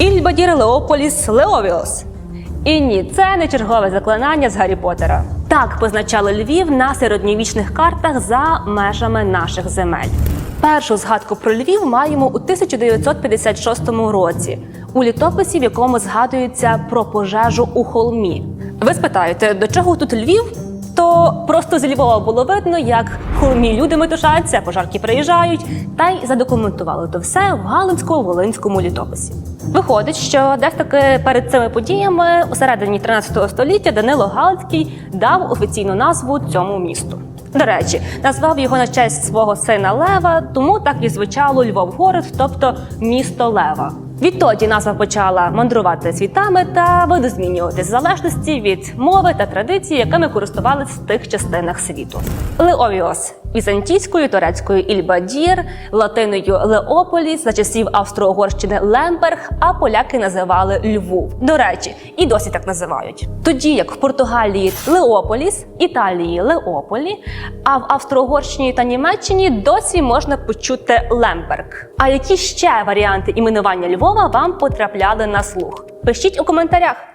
Ільбадір Леополіс Леовіос. І ні, це не чергове заклинання з Гаррі Поттера. Так позначали Львів на середньовічних картах за межами наших земель. Першу згадку про Львів маємо у 1956 році у літописі, в якому згадується про пожежу у холмі. Ви спитаєте, до чого тут Львів? То просто з Львова було видно, як холмі люди метушаться, пожарки приїжджають, та й задокументували то все в Галицько-Волинському літописі. Виходить, що десь таки перед цими подіями у середині 13 століття Данило Галицький дав офіційну назву цьому місту. До речі, назвав його на честь свого сина Лева, тому так і звучало Львовгород, тобто місто Лева. Відтоді назва почала мандрувати світами та видозмінюватись в залежності від мови та традицій, якими користувались в тих частинах світу. Леовіос візантійською, турецькою Ільбадір, латиною Леополіс за часів Австро-Угорщини Лемберг, а поляки називали Львов. До речі, і досі так називають. Тоді як в Португалії Леополіс, Італії Леополі, а в Австро-Угорщині та Німеччині досі можна почути Лемберг. А які ще варіанти іменування Львова вам потрапляли на слух? Пишіть у коментарях.